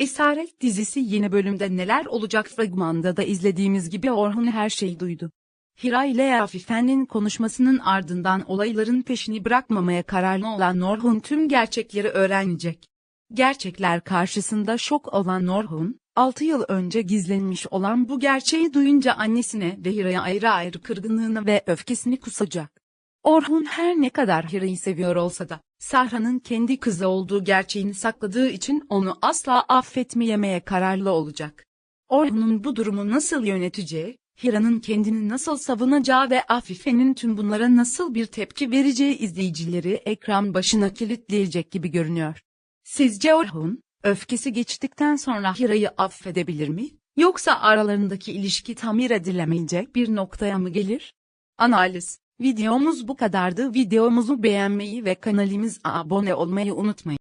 Esaret dizisi yeni bölümde neler olacak fragmanda da izlediğimiz gibi Orhun her şeyi duydu. Hira ile Afife'nin konuşmasının ardından olayların peşini bırakmamaya kararlı olan Orhun tüm gerçekleri öğrenecek. Gerçekler karşısında şok olan Orhun, 6 yıl önce gizlenmiş olan bu gerçeği duyunca annesine ve Hira'ya ayrı ayrı kırgınlığını ve öfkesini kusacak. Orhun her ne kadar Hira'yı seviyor olsa da, Sahra'nın kendi kızı olduğu gerçeğini sakladığı için onu asla affetmeyemeye kararlı olacak. Orhun'un bu durumu nasıl yöneteceği, Hira'nın kendini nasıl savunacağı ve Afife'nin tüm bunlara nasıl bir tepki vereceği izleyicileri ekran başına kilitleyecek gibi görünüyor. Sizce Orhun, öfkesi geçtikten sonra Hira'yı affedebilir mi? Yoksa aralarındaki ilişki tamir edilemeyecek bir noktaya mı gelir? Analiz Videomuz bu kadardı. Videomuzu beğenmeyi ve kanalımıza abone olmayı unutmayın.